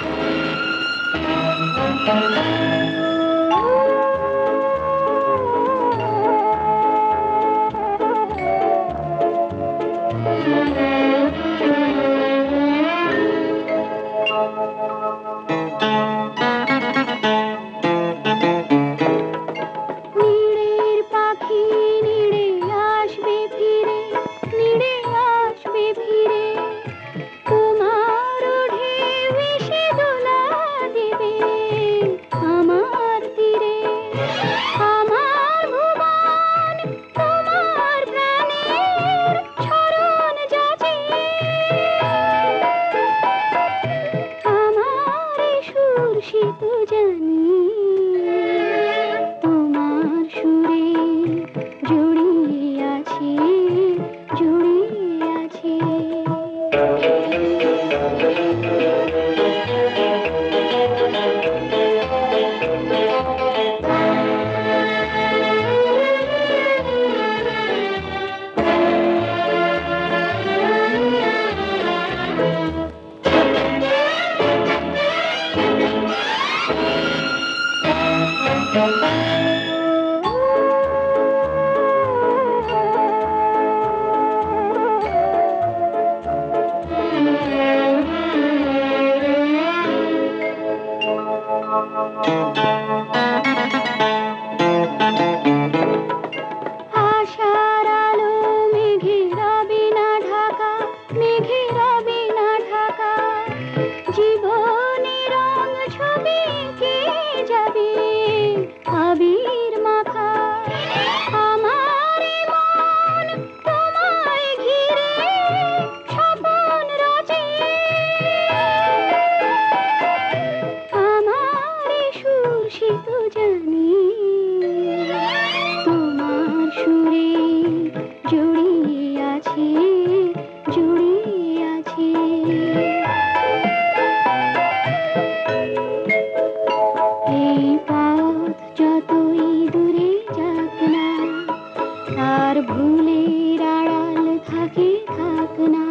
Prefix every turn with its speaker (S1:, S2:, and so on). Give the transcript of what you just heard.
S1: Thank you. Thank you. দূরে আর ভুলের আড়াল থাকে থাক না।